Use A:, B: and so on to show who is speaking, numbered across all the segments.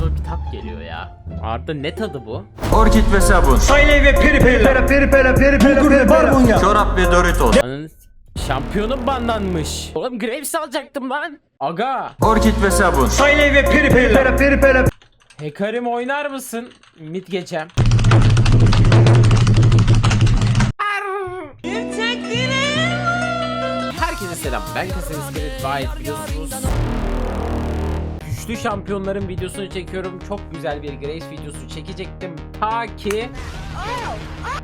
A: ağzıma bir tat geliyor ya. Arda ne tadı bu?
B: Orkid ve sabun.
C: Sayle ve peri peri peri peri peri peri peri peri barbunya.
B: Çorap ve Doritos.
A: Ananı s- şampiyonum banlanmış. Oğlum Graves alacaktım lan. Aga.
B: Orkid ve sabun.
C: Sayle ve peri peri peri peri peri
A: Hekarim oynar mısın? Mid geçem. Herkese selam. Ben Kasan İskelet Bayet biliyorsunuz. Güçlü şampiyonların videosunu çekiyorum. Çok güzel bir Grace videosu çekecektim. Ta ki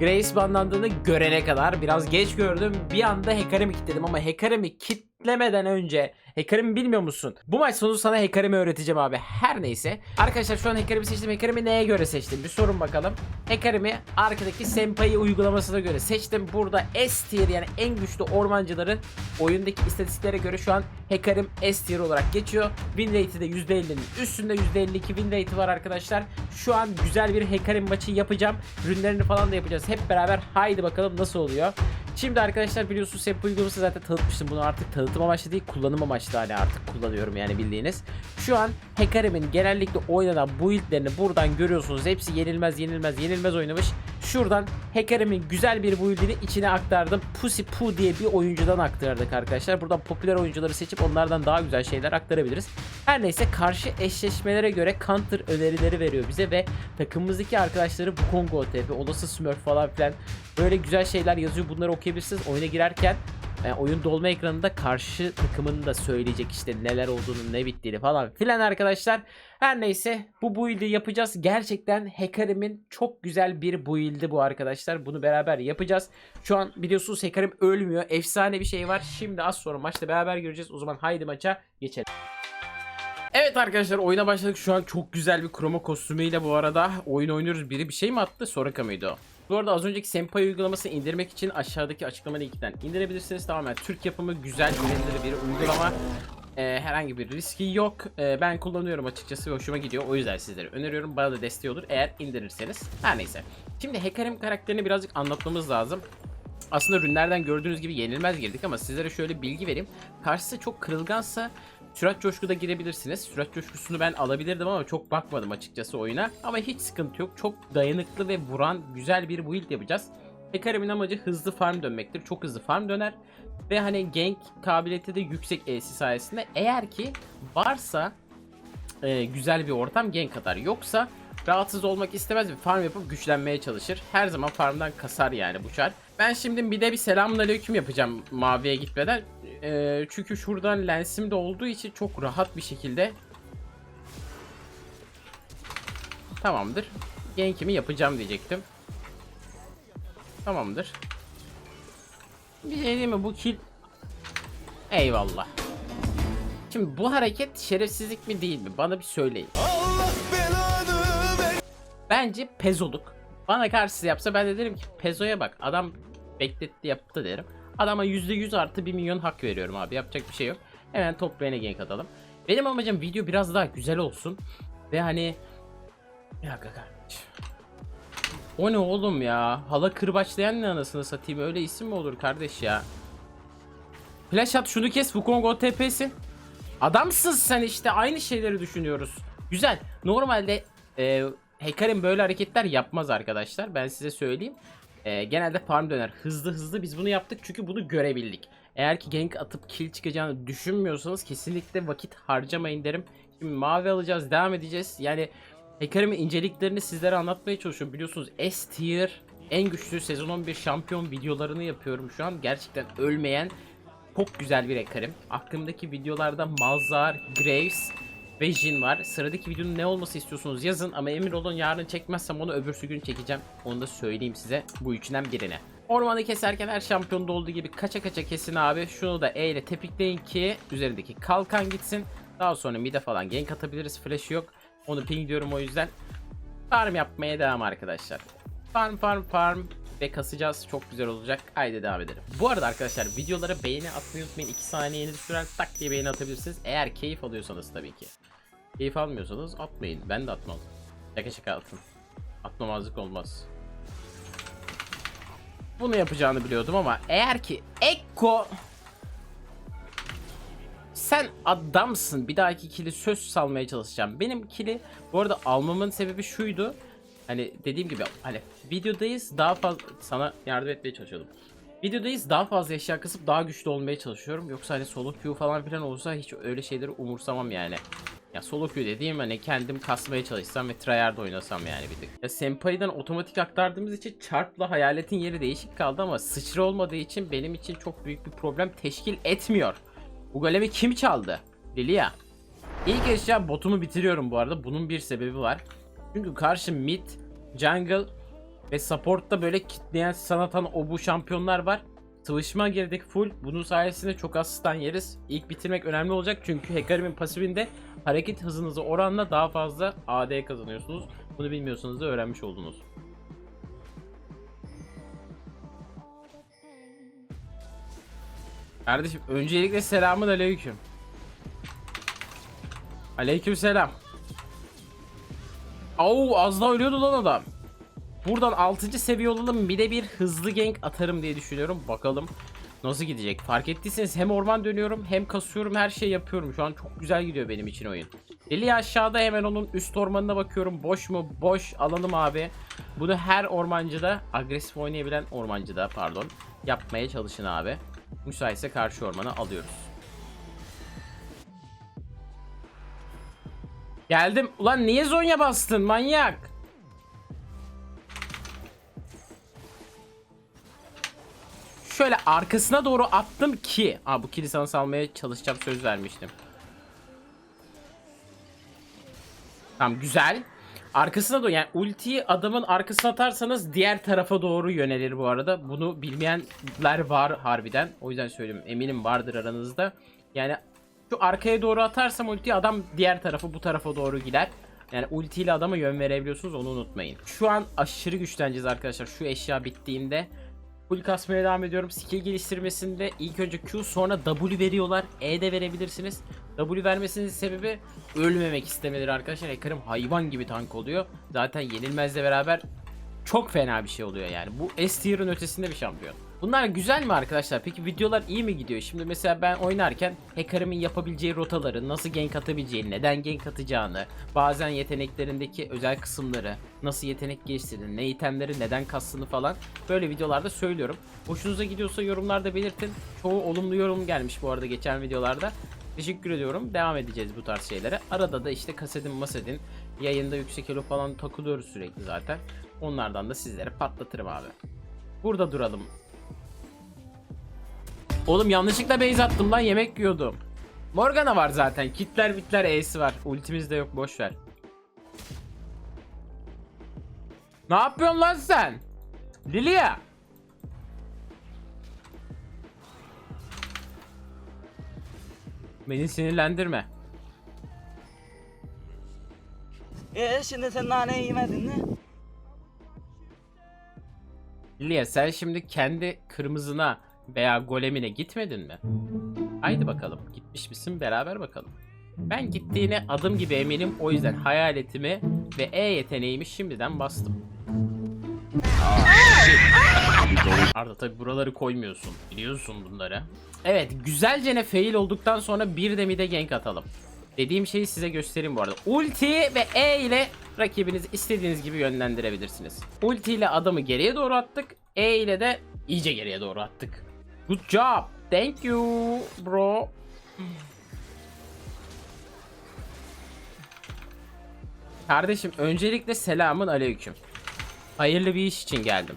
A: Grace banlandığını görene kadar biraz geç gördüm. Bir anda Hecarim'i kilitledim ama Hecarim'i kitlemeden önce Hecarim'i bilmiyor musun? Bu maç sonu sana Hecarim'i öğreteceğim abi. Her neyse. Arkadaşlar şu an Hecarim'i seçtim. Hecarim'i neye göre seçtim? Bir sorun bakalım. Hecarim'i arkadaki Senpai uygulamasına göre seçtim. Burada S tier yani en güçlü ormancıların oyundaki istatistiklere göre şu an Hecarim S tier olarak geçiyor. Win rate'i de %50'nin üstünde %52 win rate'i var arkadaşlar. Şu an güzel bir Hecarim maçı yapacağım. Ürünlerini falan da yapacağız hep beraber. Haydi bakalım nasıl oluyor. Şimdi arkadaşlar biliyorsunuz Sempo uygulaması zaten tanıtmıştım bunu artık tanıtım amaçlı değil kullanım amaçlı hani artık kullanıyorum yani bildiğiniz. Şu an Hecarim'in genellikle oynanan buildlerini buradan görüyorsunuz. Hepsi yenilmez yenilmez yenilmez oynamış. Şuradan Hecarim'in güzel bir buildini içine aktardım. Pussy Poo diye bir oyuncudan aktardık arkadaşlar. Buradan popüler oyuncuları seçip onlardan daha güzel şeyler aktarabiliriz. Her neyse karşı eşleşmelere göre counter önerileri veriyor bize ve takımımızdaki arkadaşları bu Kongo OTP, olası Smurf falan filan böyle güzel şeyler yazıyor. Bunları okuyabilirsiniz. Oyuna girerken e, oyun dolma ekranında karşı takımın da söyleyecek işte neler olduğunu ne bittiğini falan filan arkadaşlar. Her neyse bu build'i yapacağız. Gerçekten Hekarim'in çok güzel bir build'i bu arkadaşlar. Bunu beraber yapacağız. Şu an biliyorsunuz Hekarim ölmüyor. Efsane bir şey var. Şimdi az sonra maçta beraber göreceğiz. O zaman haydi maça geçelim. Evet arkadaşlar oyuna başladık. Şu an çok güzel bir kroma kostümüyle bu arada oyun oynuyoruz. Biri bir şey mi attı? Soraka mıydı o? Bu arada az önceki Senpai uygulamasını indirmek için aşağıdaki açıklama linkinden indirebilirsiniz. Tamamen Türk yapımı güzel güvenilir bir uygulama. Ee, herhangi bir riski yok. Ee, ben kullanıyorum açıkçası ve hoşuma gidiyor. O yüzden sizlere öneriyorum. Bana da desteği olur eğer indirirseniz. Her neyse. Şimdi Hekarim karakterini birazcık anlatmamız lazım. Aslında ürünlerden gördüğünüz gibi yenilmez girdik ama sizlere şöyle bilgi vereyim. Karşısı çok kırılgansa Sürat coşkuda girebilirsiniz. Sürat coşkusunu ben alabilirdim ama çok bakmadım açıkçası oyuna. Ama hiç sıkıntı yok. Çok dayanıklı ve vuran güzel bir build yapacağız. Hekarim'in amacı hızlı farm dönmektir. Çok hızlı farm döner. Ve hani gank kabiliyeti de yüksek E'si sayesinde. Eğer ki varsa e, güzel bir ortam gank atar. Yoksa rahatsız olmak istemez ve farm yapıp güçlenmeye çalışır. Her zaman farmdan kasar yani bu çar. Ben şimdi bir de bir selamünaleyküm yapacağım maviye gitmeden. E, çünkü şuradan lensim de olduğu için çok rahat bir şekilde Tamamdır. Gankimi yapacağım diyecektim. Tamamdır. Bir şey diyeyim mi bu kill Eyvallah. Şimdi bu hareket şerefsizlik mi değil mi? Bana bir söyleyin. Bence pezoluk. Bana karşısı yapsa ben de derim ki pezoya bak adam bekletti yaptı derim. Adama %100 artı 1 milyon hak veriyorum abi yapacak bir şey yok. Hemen top lane'e gank atalım. Benim amacım video biraz daha güzel olsun. Ve hani... Ya kaka. O ne oğlum ya? Hala kırbaçlayan ne anasını satayım öyle isim mi olur kardeş ya? Flash at şunu kes Wukong OTP'si. Adamsın sen işte aynı şeyleri düşünüyoruz. Güzel. Normalde e, Hekarim böyle hareketler yapmaz arkadaşlar. Ben size söyleyeyim. E, genelde farm döner. Hızlı hızlı biz bunu yaptık çünkü bunu görebildik. Eğer ki gank atıp kill çıkacağını düşünmüyorsanız kesinlikle vakit harcamayın derim. Şimdi mavi alacağız devam edeceğiz. Yani Hekarim'in inceliklerini sizlere anlatmaya çalışıyorum. Biliyorsunuz S tier en güçlü sezon 11 şampiyon videolarını yapıyorum şu an. Gerçekten ölmeyen çok güzel bir Hekarim. Aklımdaki videolarda Malzar, Graves ve Jin var. Sıradaki videonun ne olması istiyorsunuz yazın ama emin olun yarın çekmezsem onu öbürsü gün çekeceğim. Onu da söyleyeyim size bu üçünden birine. Ormanı keserken her şampiyonda olduğu gibi kaça kaça kesin abi. Şunu da E ile tepikleyin ki üzerindeki kalkan gitsin. Daha sonra mid'e falan gank atabiliriz. Flash yok. Onu ping diyorum o yüzden. Farm yapmaya devam arkadaşlar. Farm farm farm ve kasacağız. Çok güzel olacak. Haydi devam edelim. Bu arada arkadaşlar videolara beğeni atmayı unutmayın. 2 saniyenizi sürer tak diye beğeni atabilirsiniz. Eğer keyif alıyorsanız tabii ki. Keyif almıyorsanız atmayın. Ben de atmam. Şaka şaka atın. Atmamazlık olmaz. Bunu yapacağını biliyordum ama eğer ki Ekko Sen adamsın. Bir dahaki kili söz salmaya çalışacağım. Benim kili bu arada almamın sebebi şuydu. Hani dediğim gibi hani videodayız daha fazla sana yardım etmeye çalışıyordum. Videodayız daha fazla eşya kısıp daha güçlü olmaya çalışıyorum. Yoksa hani solo queue falan filan olsa hiç öyle şeyleri umursamam yani. Ya solo queue dediğim hani kendim kasmaya çalışsam ve tryhard oynasam yani bir tık. Ya Senpai'den otomatik aktardığımız için çarpla hayaletin yeri değişik kaldı ama sıçra olmadığı için benim için çok büyük bir problem teşkil etmiyor. Bu golemi kim çaldı? Lilia. İlk eşya botumu bitiriyorum bu arada. Bunun bir sebebi var. Çünkü karşı mid, jungle ve support'ta böyle kitleyen sanatan o bu şampiyonlar var. Sıvışma girdik full. Bunun sayesinde çok az stun yeriz. İlk bitirmek önemli olacak çünkü Hecarim'in pasifinde hareket hızınızı oranla daha fazla AD kazanıyorsunuz. Bunu bilmiyorsanız da öğrenmiş oldunuz. Kardeşim öncelikle selamun aleyküm. Aleyküm selam. Oo az daha ölüyordu lan adam. Buradan 6. seviye olalım bir de bir hızlı gank atarım diye düşünüyorum. Bakalım nasıl gidecek. Fark ettiyseniz hem orman dönüyorum hem kasıyorum her şey yapıyorum. Şu an çok güzel gidiyor benim için oyun. Deli aşağıda hemen onun üst ormanına bakıyorum. Boş mu? Boş. Alalım abi. Bunu her ormancıda agresif oynayabilen ormancıda pardon yapmaya çalışın abi. Müsaitse karşı ormana alıyoruz. Geldim. Ulan niye Zonya bastın manyak? Şöyle arkasına doğru attım ki. Aa bu kili sana salmaya çalışacağım söz vermiştim. Tamam güzel. Arkasına doğru yani ultiyi adamın arkasına atarsanız diğer tarafa doğru yönelir bu arada. Bunu bilmeyenler var harbiden. O yüzden söyleyeyim eminim vardır aranızda. Yani şu arkaya doğru atarsam ultiyi adam diğer tarafı bu tarafa doğru gider. Yani ulti ile adama yön verebiliyorsunuz onu unutmayın. Şu an aşırı güçleneceğiz arkadaşlar. Şu eşya bittiğinde Full kasmaya devam ediyorum. Skill geliştirmesinde ilk önce Q sonra W veriyorlar. E de verebilirsiniz. W vermesinin sebebi ölmemek istemeleri arkadaşlar. Hacker'ım hayvan gibi tank oluyor. Zaten yenilmezle beraber çok fena bir şey oluyor yani. Bu S tier'ın ötesinde bir şampiyon. Bunlar güzel mi arkadaşlar? Peki videolar iyi mi gidiyor? Şimdi mesela ben oynarken Hacker'ımın yapabileceği rotaları, nasıl gank atabileceğini, neden gank atacağını, bazen yeteneklerindeki özel kısımları, nasıl yetenek geliştirdiğini, ne itemleri neden kastığını falan böyle videolarda söylüyorum. Hoşunuza gidiyorsa yorumlarda belirtin. Çoğu olumlu yorum gelmiş bu arada geçen videolarda. Teşekkür ediyorum. Devam edeceğiz bu tarz şeylere. Arada da işte kasetin masedin yayında yüksek elo falan takılıyoruz sürekli zaten. Onlardan da sizlere patlatırım abi. Burada duralım. Oğlum yanlışlıkla base attım lan yemek yiyordum. Morgana var zaten. Kitler bitler E'si var. Ultimiz de yok boş ver. Ne yapıyorsun lan sen? Lilia. Beni sinirlendirme.
D: E şimdi sen nane yemedin mi?
A: Lilia sen şimdi kendi kırmızına veya golemine gitmedin mi? Haydi bakalım. Gitmiş misin beraber bakalım. Ben gittiğine adım gibi eminim. O yüzden hayaletimi ve E yeteneğimi şimdiden bastım. Arda tabi buraları koymuyorsun. Biliyorsun bunları. Evet güzelce fail olduktan sonra bir de mide gank atalım. Dediğim şeyi size göstereyim bu arada. Ulti ve E ile rakibinizi istediğiniz gibi yönlendirebilirsiniz. Ulti ile adamı geriye doğru attık. E ile de iyice geriye doğru attık. Good job. Thank you bro. Kardeşim öncelikle selamın aleyküm. Hayırlı bir iş için geldim.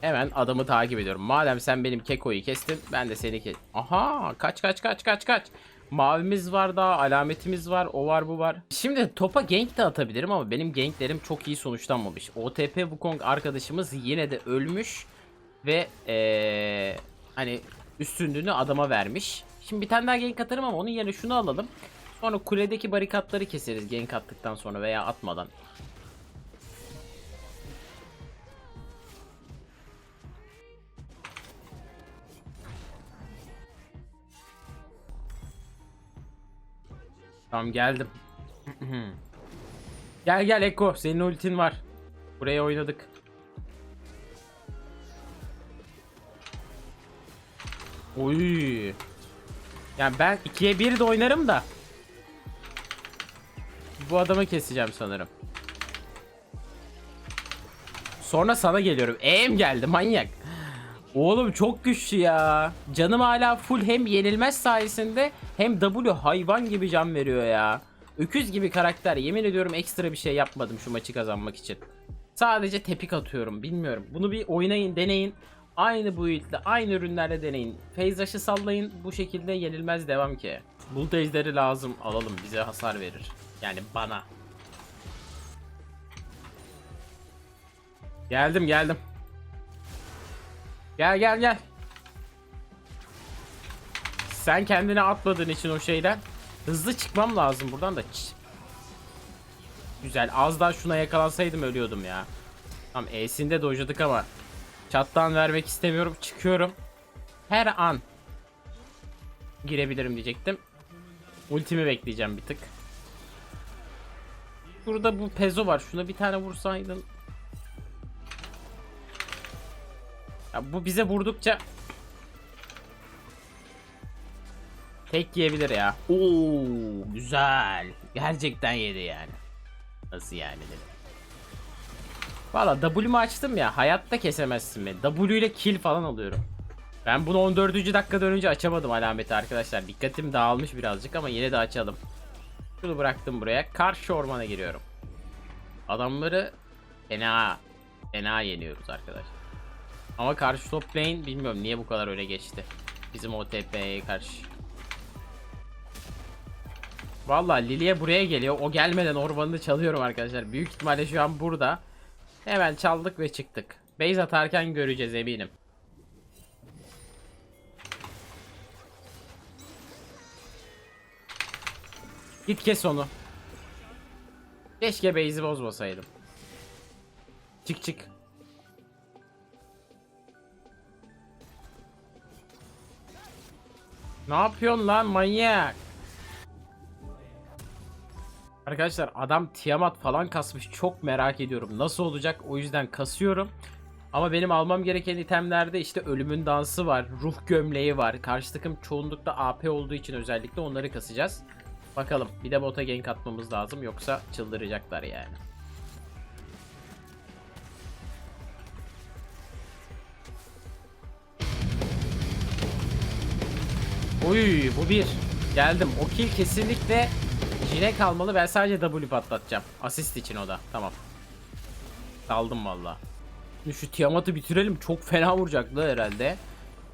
A: Hemen adamı takip ediyorum. Madem sen benim kekoyu kestin ben de seni kes. Aha kaç kaç kaç kaç kaç. Mavimiz var daha alametimiz var o var bu var. Şimdi topa gank de atabilirim ama benim ganklerim çok iyi sonuçlanmamış. OTP Wukong arkadaşımız yine de ölmüş. Ve ee, hani üstünlüğünü adama vermiş. Şimdi bir tane daha gank atarım ama onun yerine şunu alalım. Sonra kuledeki barikatları keseriz gank attıktan sonra veya atmadan. Tamam geldim. gel gel Eko senin ultin var. Buraya oynadık. Oy. Yani ben 2'ye 1 de oynarım da. Bu adamı keseceğim sanırım. Sonra sana geliyorum. E'm geldi manyak. Oğlum çok güçlü ya. Canım hala full hem yenilmez sayesinde hem W hayvan gibi can veriyor ya. Öküz gibi karakter. Yemin ediyorum ekstra bir şey yapmadım şu maçı kazanmak için. Sadece tepik atıyorum. Bilmiyorum. Bunu bir oynayın, deneyin. Aynı build'le, aynı ürünlerle deneyin. Phase sallayın. Bu şekilde yenilmez devam ki. Bulut ejderi lazım. Alalım. Bize hasar verir. Yani bana. Geldim geldim. Gel gel gel. Sen kendini atmadığın için o şeyden hızlı çıkmam lazım buradan da. Güzel. Az daha şuna yakalansaydım ölüyordum ya. Tamam E'sinde dojladık ama çattan vermek istemiyorum. Çıkıyorum. Her an girebilirim diyecektim. Ultimi bekleyeceğim bir tık. Burada bu pezo var. Şuna bir tane vursaydın. Ya bu bize vurdukça tek yiyebilir ya. Oo güzel. Gerçekten yedi yani. Nasıl yani dedim. Valla W'mu açtım ya hayatta kesemezsin beni. W ile kill falan alıyorum. Ben bunu 14. dakikada önce açamadım alameti arkadaşlar. Dikkatim dağılmış birazcık ama yine de açalım. Şunu bıraktım buraya. Karşı ormana giriyorum. Adamları fena fena yeniyoruz arkadaşlar. Ama karşı top lane bilmiyorum niye bu kadar öne geçti. Bizim OTP'ye karşı. Vallahi Lilia buraya geliyor. O gelmeden ormanını çalıyorum arkadaşlar. Büyük ihtimalle şu an burada. Hemen çaldık ve çıktık. Base atarken göreceğiz eminim. Git kes onu. Keşke base'i bozmasaydım. Çık çık. Ne yapıyorsun lan manyak? Arkadaşlar adam Tiamat falan kasmış. Çok merak ediyorum. Nasıl olacak? O yüzden kasıyorum. Ama benim almam gereken itemlerde işte ölümün dansı var. Ruh gömleği var. Karşı takım çoğunlukla AP olduğu için özellikle onları kasacağız. Bakalım. Bir de bota gank atmamız lazım. Yoksa çıldıracaklar yani. Uy bu bir. Geldim. O kill kesinlikle Jine kalmalı. Ben sadece W patlatacağım. Asist için o da. Tamam. Kaldım valla. Şu Tiamat'ı bitirelim. Çok fena vuracaklar herhalde.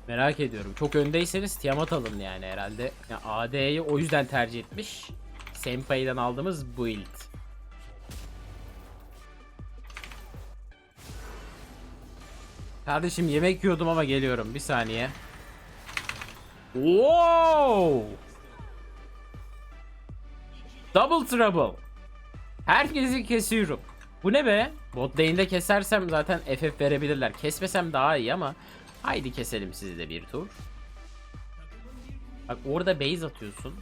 A: Merak ediyorum. Çok öndeyseniz Tiamat alın yani herhalde. Yani AD'yi o yüzden tercih etmiş. Senpai'den aldığımız build. Kardeşim yemek yiyordum ama geliyorum. Bir saniye. Wow! Double trouble. Herkesi kesiyorum. Bu ne be? Bot lane'de kesersem zaten FF verebilirler. Kesmesem daha iyi ama haydi keselim sizi de bir tur. Bak orada base atıyorsun.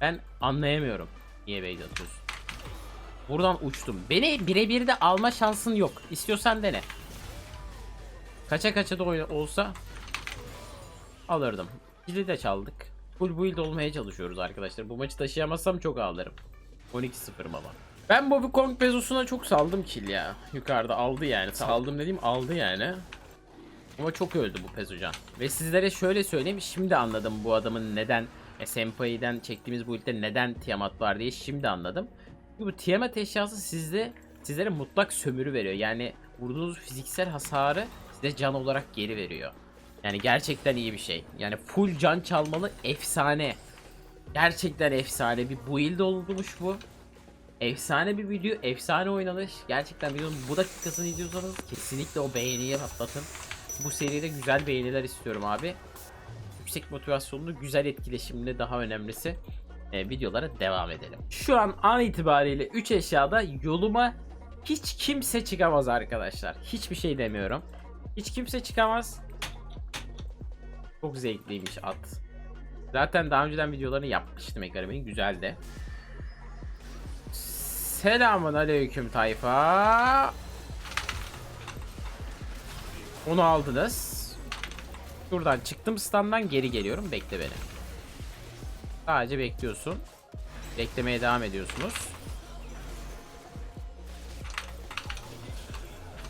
A: Ben anlayamıyorum. Niye base atıyorsun? Buradan uçtum. Beni birebir de alma şansın yok. İstiyorsan dene. Kaça kaça da olsa alırdım. Kili de çaldık. Full build olmaya çalışıyoruz arkadaşlar. Bu maçı taşıyamazsam çok ağlarım. 12-0'ım ama. Ben Bobby Kong Bezos'una çok saldım kill ya. Yukarıda aldı yani. Saldım dediğim aldı yani. Ama çok öldü bu Pezocan. Ve sizlere şöyle söyleyeyim. Şimdi anladım bu adamın neden e, Senpai'den çektiğimiz bu ilde neden Tiamat var diye şimdi anladım. Bu Tiamat eşyası sizde sizlere mutlak sömürü veriyor. Yani vurduğunuz fiziksel hasarı size can olarak geri veriyor. Yani gerçekten iyi bir şey. Yani full can çalmalı efsane. Gerçekten efsane bir build olmuş bu. Efsane bir video, efsane oynanış. Gerçekten videonun bu dakikasını izliyorsanız kesinlikle o beğeniye patlatın. Bu seride güzel beğeniler istiyorum abi. Yüksek motivasyonlu, güzel etkileşimli daha önemlisi e, videolara devam edelim. Şu an an itibariyle 3 eşyada yoluma hiç kimse çıkamaz arkadaşlar. Hiçbir şey demiyorum. Hiç kimse çıkamaz. Çok zevkliymiş at. Zaten daha önceden videolarını yapmıştım Ekarimin. Güzeldi. Selamun aleyküm tayfa. Onu aldınız. Şuradan çıktım standdan geri geliyorum. Bekle beni. Sadece bekliyorsun. Beklemeye devam ediyorsunuz.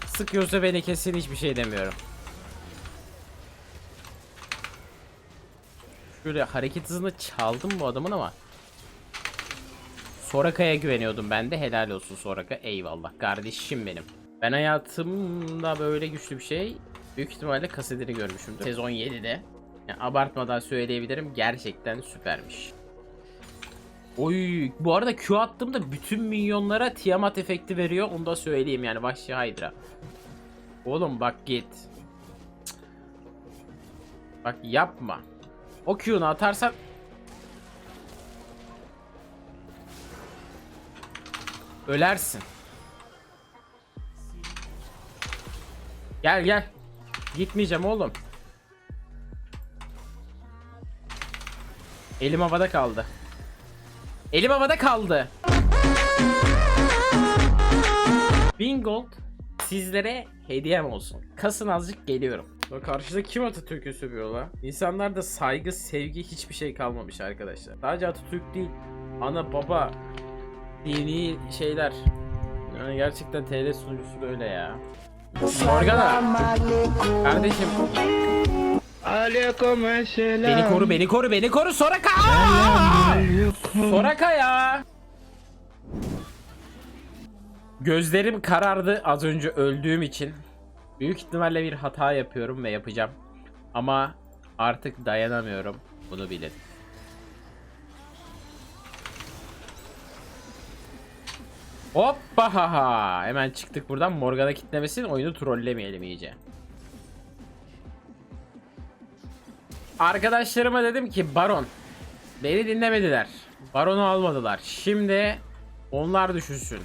A: Sıkıyorsa beni kesin hiçbir şey demiyorum. Şöyle hareket hızını çaldım bu adamın ama Soraka'ya güveniyordum ben de helal olsun Soraka eyvallah kardeşim benim. Ben hayatımda böyle güçlü bir şey büyük ihtimalle kasetini görmüşümdür. Sezon 7'de. Yani abartmadan söyleyebilirim gerçekten süpermiş. Oy bu arada Q attığımda bütün minyonlara Tiamat efekti veriyor onu da söyleyeyim yani Vahşi Hydra. Oğlum bak git. Bak yapma. O Q'nu atarsan Ölersin. Gel gel. Gitmeyeceğim oğlum. Elim havada kaldı. Elim havada kaldı. Bingold sizlere hediyem olsun. Kasın azıcık geliyorum. Karşıda kim Atatürk'ü sövüyor la? İnsanlarda saygı, sevgi hiçbir şey kalmamış arkadaşlar. Sadece Atatürk değil, ana baba, dini şeyler. Yani gerçekten TL sunucusu da öyle ya. Morgana. Kardeşim. Beni koru, beni koru, beni koru Soraka. Soraka ya. Gözlerim karardı az önce öldüğüm için. Büyük ihtimalle bir hata yapıyorum ve yapacağım. Ama artık dayanamıyorum. Bunu bilin. Hoppa ha ha. Hemen çıktık buradan. Morgana kitlemesin. Oyunu trollemeyelim iyice. Arkadaşlarıma dedim ki Baron. Beni dinlemediler. Baron'u almadılar. Şimdi onlar düşünsün.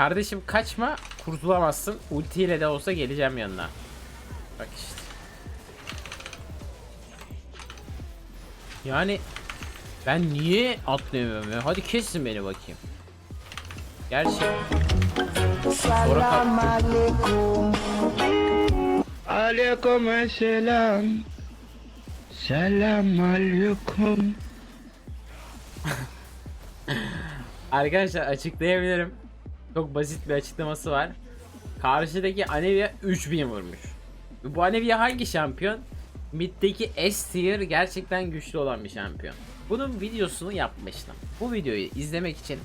A: Kardeşim kaçma. Kurtulamazsın. Ultiyle de olsa geleceğim yanına. Bak işte. Yani ben niye atlayamıyorum ya? Hadi kessin beni bakayım. Gerçi sonra kalktım.
E: Aleyküm selam. Selam aleyküm.
A: Arkadaşlar açıklayabilirim. Çok basit bir açıklaması var. Karşıdaki Anivia 3000 vurmuş. Bu Anivia hangi şampiyon? Mid'deki S tier gerçekten güçlü olan bir şampiyon. Bunun videosunu yapmıştım. Bu videoyu izlemek için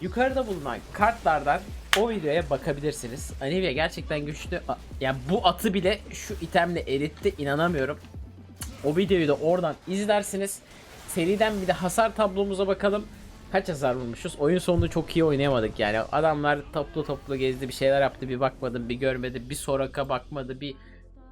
A: yukarıda bulunan kartlardan o videoya bakabilirsiniz. Anivia gerçekten güçlü. A- Yani bu atı bile şu itemle eritti inanamıyorum. O videoyu da oradan izlersiniz. Seriden bir de hasar tablomuza bakalım. Kaç hasar vurmuşuz? Oyun sonunda çok iyi oynayamadık yani. Adamlar toplu toplu gezdi bir şeyler yaptı bir bakmadım bir görmedi bir sonraka bakmadı bir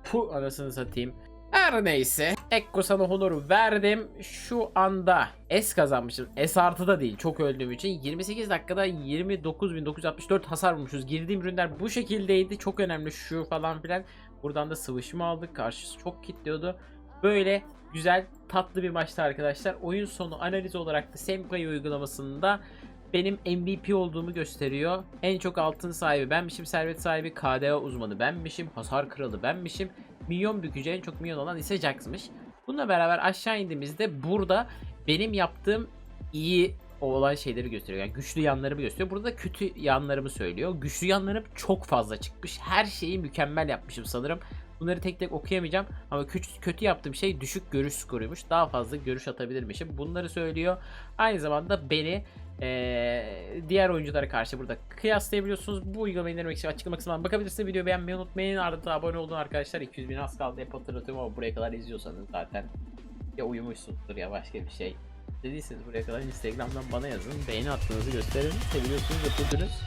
A: Pu anasını satayım. Her neyse. Ekko sana honor verdim. Şu anda S kazanmışım. S artı da değil. Çok öldüğüm için. 28 dakikada 29.964 hasar vurmuşuz. Girdiğim ürünler bu şekildeydi. Çok önemli şu falan filan. Buradan da sıvışma aldık. Karşısı çok kilitliyordu. Böyle güzel tatlı bir maçtı arkadaşlar. Oyun sonu analiz olarak da Senpai uygulamasında benim MVP olduğumu gösteriyor. En çok altın sahibi benmişim, servet sahibi KDA uzmanı benmişim, hasar kralı benmişim. Milyon bükücü en çok milyon olan ise Jax'mış. Bununla beraber aşağı indiğimizde burada benim yaptığım iyi olan şeyleri gösteriyor. Yani güçlü yanlarımı gösteriyor. Burada da kötü yanlarımı söylüyor. Güçlü yanlarım çok fazla çıkmış. Her şeyi mükemmel yapmışım sanırım. Bunları tek tek okuyamayacağım ama kötü, kötü yaptığım şey düşük görüş skoruymuş. Daha fazla görüş atabilirmişim. Bunları söylüyor. Aynı zamanda beni eee, diğer oyunculara karşı burada kıyaslayabiliyorsunuz. Bu uygulamayı indirmek için açıklama kısmından bakabilirsiniz. Videoyu beğenmeyi unutmayın. Ardından abone olun arkadaşlar. 200 bin az kaldı. Hep hatırlatıyorum ama buraya kadar izliyorsanız zaten ya uyumuşsunuzdur ya başka bir şey. Dediyseniz buraya kadar Instagram'dan bana yazın. Beğeni attığınızı gösterin. Seviyorsunuz, yapıyordunuz.